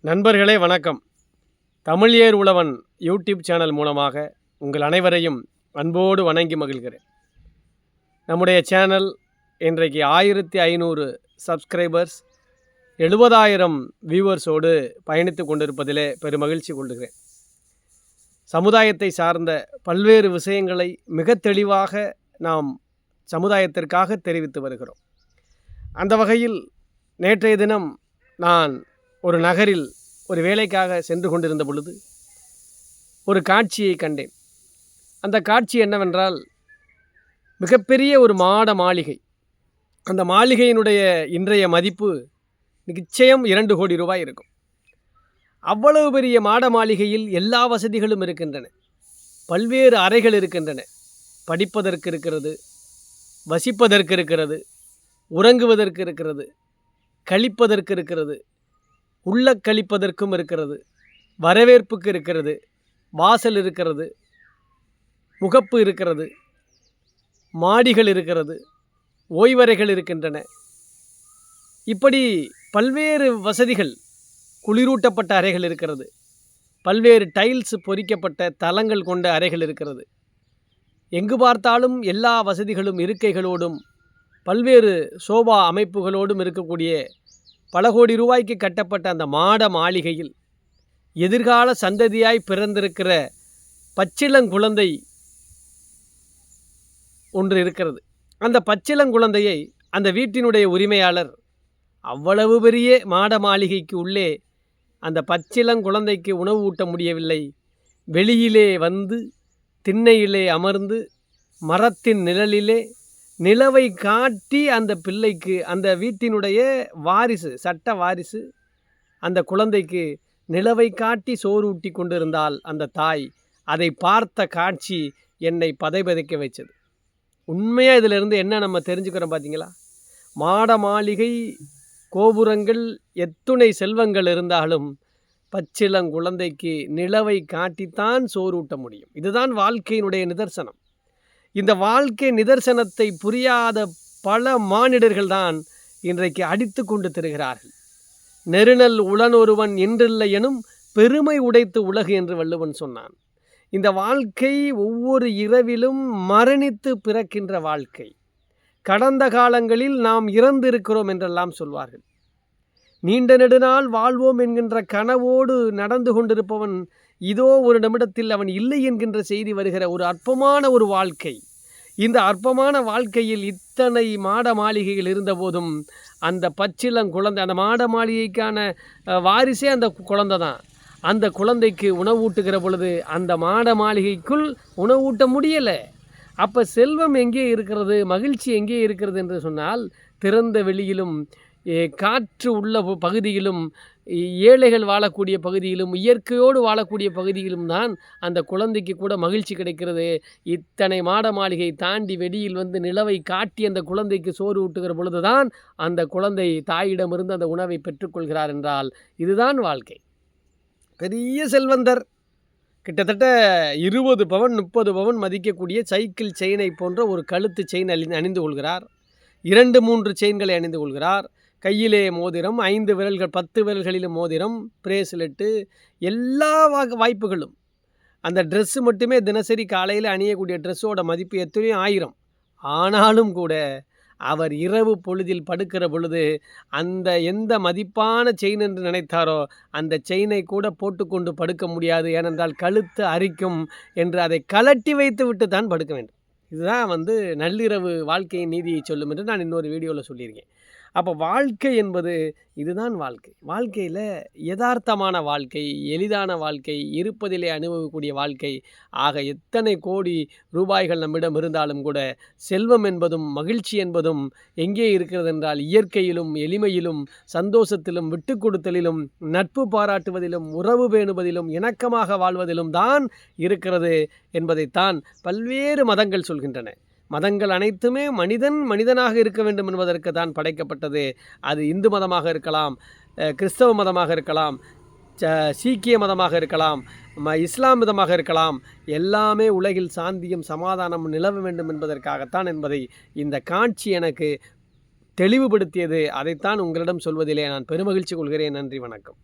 நண்பர்களே வணக்கம். Tamil Er Uzhavan YouTube channel மூலமாக உங்கள் அனைவரையும் அன்போடு வணங்கி மகிழ்கிறேன். நம்முடைய சேனல் இன்றைக்கு ஆயிரத்தி ஐநூறு சப்ஸ்கிரைபர்ஸ் எழுபதாயிரம் வியூவர்ஸோடு பயணித்து கொண்டிருப்பதிலே பெருமகிழ்ச்சி கொள்கிறேன். சமுதாயத்தை சார்ந்த பல்வேறு விஷயங்களை மிக தெளிவாக நாம் சமுதாயத்திற்காக தெரிவித்து வருகிறோம். அந்த வகையில் நேற்றைய தினம் நான் ஒரு நகரில் ஒரு வேலைக்காக சென்று கொண்டிருந்த பொழுது ஒரு காட்சியை கண்டேன். அந்த காட்சி என்னவென்றால் மிகப்பெரிய ஒரு மாட மாளிகை. அந்த மாளிகையினுடைய இன்றைய மதிப்பு நிச்சயம் இரண்டு கோடி ரூபாய் இருக்கும். அவ்வளவு பெரிய மாட மாளிகையில் எல்லா வசதிகளும் இருக்கின்றன. பல்வேறு அறைகள் இருக்கின்றன. படிப்பதற்கு இருக்கிறது வசிப்பதற்கு இருக்கிறது உறங்குவதற்கு இருக்கிறது கழிப்பதற்கு இருக்கிறது உள்ள கழிப்பதற்கும் இருக்கிறது. வரவேற்புக்கு இருக்கிறது. வாசல் இருக்கிறது. முகப்பு இருக்கிறது. மாடிகள் இருக்கிறது. ஓய்வறைகள் இருக்கின்றன. இப்படி பல்வேறு வசதிகள் குளிரூட்டப்பட்ட அறைகள் இருக்கிறது. பல்வேறு டைல்ஸ் பொறிக்கப்பட்ட தளங்கள் கொண்ட அறைகள் இருக்கிறது. எங்கு பார்த்தாலும் எல்லா வசதிகளும் இருக்கைகளோடும் பல்வேறு சோபா அமைப்புகளோடும் இருக்கக்கூடிய பல கோடி ரூபாய்க்கு கட்டப்பட்ட அந்த மாட மாளிகையில் எதிர்கால சந்ததியாய் பிறந்திருக்கிற பச்சிளங்குழந்தை ஒன்று இருக்கிறது. அந்த பச்சிளங்குழந்தையை அந்த வீட்டினுடைய உரிமையாளர் அவ்வளவு பெரிய மாட மாளிகைக்கு உள்ளே அந்த பச்சிளங்குழந்தைக்கு உணவு ஊட்ட முடியவில்லை. வெளியிலே வந்து திண்ணையிலே அமர்ந்து மரத்தின் நிழலிலே நிலவை காட்டி அந்த பிள்ளைக்கு அந்த வீட்டினுடைய வாரிசு சட்ட வாரிசு அந்த குழந்தைக்கு நிலவை காட்டி சோறு ஊட்டி கொண்டிருந்தால் அந்த தாய். அதை பார்த்த காட்சி என்னை பதைபதைக்க வைச்சது உண்மையாக இதிலிருந்து என்ன நம்ம தெரிஞ்சுக்கிறோம் பார்த்தீங்களா? மாட மாளிகை கோபுரங்கள் எத்துணை செல்வங்கள் இருந்தாலும் பச்சிளங்குழந்தைக்கு நிலவை காட்டித்தான் சோறூட்ட முடியும். இதுதான் வாழ்க்கையினுடைய நிதர்சனம். இந்த வாழ்க்கை நிதர்சனத்தை புரியாத பல மானிடர்கள் தான் இன்றைக்கு அடித்து கொண்டு தருகிறார்கள். நெருநல் உளனொருவன் இன்றில்லை எனும் பெருமை உடைத்து உலகு என்று வள்ளுவன் சொன்னான். இந்த வாழ்க்கை ஒவ்வொரு இரவிலும் மரணித்து பிறக்கின்ற வாழ்க்கை. கடந்த காலங்களில் நாம் இறந்திருக்கிறோம் என்றெல்லாம் சொல்வார்கள். நீண்ட நெடுநாள் வாழ்வோம் என்கின்ற கனவோடு நடந்து கொண்டிருப்பவன் இதோ ஒரு நிமிடத்தில் அவன் இல்லை என்கின்ற செய்தி வருகிற ஒரு அற்பமான ஒரு வாழ்க்கை. இந்த அற்பமான வாழ்க்கையில் இத்தனை மாட மாளிகைகள் இருந்தபோதும் அந்த பச்சிளம் குழந்தை அந்த மாட மாளிகைக்கான வாரிசே அந்த குழந்தை தான். அந்த குழந்தைக்கு உணவூட்டுகிற பொழுது அந்த மாட மாளிகைக்குள் உணவூட்ட முடியலை. அப்போ செல்வம் எங்கே இருக்கிறது மகிழ்ச்சி எங்கே இருக்கிறது என்று சொன்னால் திறந்த வெளியிலும் காற்று உள்ள பகுதியிலும் ஏழைகள் வாழக்கூடிய பகுதியிலும் இயற்கையோடு வாழக்கூடிய பகுதியிலும் தான் அந்த குழந்தைக்கு கூட மகிழ்ச்சி கிடைக்கிறது. இத்தனை மாட மாளிகை தாண்டி வெளியில் வந்து நிலவை காட்டி அந்த குழந்தைக்கு சோறு ஊட்டுகிற பொழுதுதான் அந்த குழந்தை தாயிடமிருந்து அந்த உணவை பெற்றுக்கொள்கிறார் என்றால் இதுதான் வாழ்க்கை. பெரிய செல்வந்தர். கிட்டத்தட்ட இருபது பவன் முப்பது பவன் மதிக்கக்கூடிய சைக்கிள் செயினை போன்ற ஒரு கழுத்து செயின் அணி அணிந்து கொள்கிறார். இரண்டு மூன்று செயின்களை அணிந்து கொள்கிறார். கையிலே மோதிரம் ஐந்து விரல்கள் பத்து விரல்களிலும் மோதிரம் பிரேஸ்லெட்டு எல்லா வாய்ப்புகளும். அந்த ட்ரெஸ்ஸு மட்டுமே தினசரி காலையில் அணியக்கூடிய ட்ரெஸ்ஸோட மதிப்பு எத்தனையோ ஆயிரம். ஆனாலும் கூட அவர் இரவு பொழுதில் படுக்கிற பொழுது அந்த எந்த மதிப்பான செயின் என்று நினைத்தாரோ அந்த செயினை கூட போட்டுக்கொண்டு படுக்க முடியாது. ஏனென்றால் கழுத்து அரிக்கும் என்று அதை கலட்டி வைத்து விட்டு தான் படுக்க வேண்டும். இதுதான் வந்து நள்ளிரவு வாழ்க்கையின் நீதியை சொல்லும் என்று நான் இன்னொரு வீடியோவில் சொல்லியிருக்கேன். அப்போ வாழ்க்கை என்பது இதுதான் வாழ்க்கை. வாழ்க்கையில் யதார்த்தமான வாழ்க்கை எளிதான வாழ்க்கை இருப்பதிலே அனுபவிக்கக்கூடிய வாழ்க்கை. ஆக எத்தனை கோடி ரூபாய்கள் நம்மிடம் இருந்தாலும் கூட செல்வம் என்பதும் மகிழ்ச்சி என்பதும் எங்கே இருக்கிறது என்றால் இயற்கையிலும் எளிமையிலும் சந்தோஷத்திலும் விட்டு கொடுத்தலிலும் நட்பு பாராட்டுவதிலும் உறவு பேணுவதிலும் இணக்கமாக வாழ்வதிலும் தான் இருக்கிறது என்பதைத்தான் பல்வேறு மதங்கள் சொல்கின்றன. மதங்கள் அனைத்துமே மனிதன் மனிதனாக இருக்க வேண்டும் என்பதற்கு தான் படைக்கப்பட்டது. அது இந்து மதமாக இருக்கலாம் கிறிஸ்தவ மதமாக இருக்கலாம் சீக்கிய மதமாக இருக்கலாம் இஸ்லாம் மதமாக இருக்கலாம். எல்லாமே உலகில் சாந்தியும் சமாதானம் நிலவ வேண்டும் என்பதற்காகத்தான் என்பதை இந்த காட்சி எனக்கு தெளிவுபடுத்தியது. அதைத்தான் உங்களிடம் சொல்வதிலே நான் பெருமகிழ்ச்சி கொள்கிறேன். நன்றி வணக்கம்.